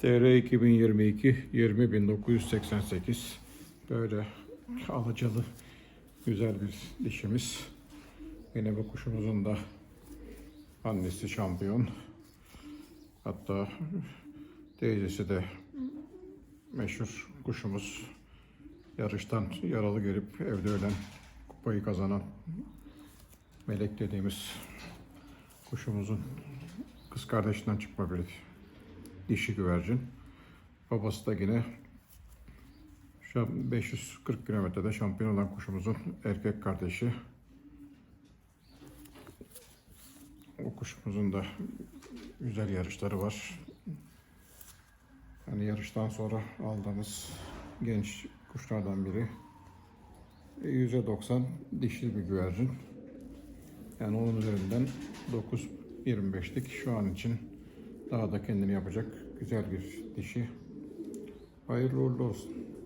TR 2022 20988 böyle alacalı güzel bir dişimiz. Yine bu kuşumuzun da annesi şampiyon. Hatta teyzesi de meşhur kuşumuz. Yarıştan yaralı gelip evde ölen kupayı kazanan Melek dediğimiz kuşumuzun kız kardeşinden çıkma bir dişi güvercin. Babası da yine şu an 540 kilometrede şampiyon olan kuşumuzun erkek kardeşi. O kuşumuzun da güzel yarışları var. Yani yarıştan sonra aldığımız genç kuşlardan biri. %90 dişli bir güvercin. Yani onun üzerinden 9.25'lik şu an için daha da kendini yapacak güzel bir dişi. Hayırlı uğurlu olsun.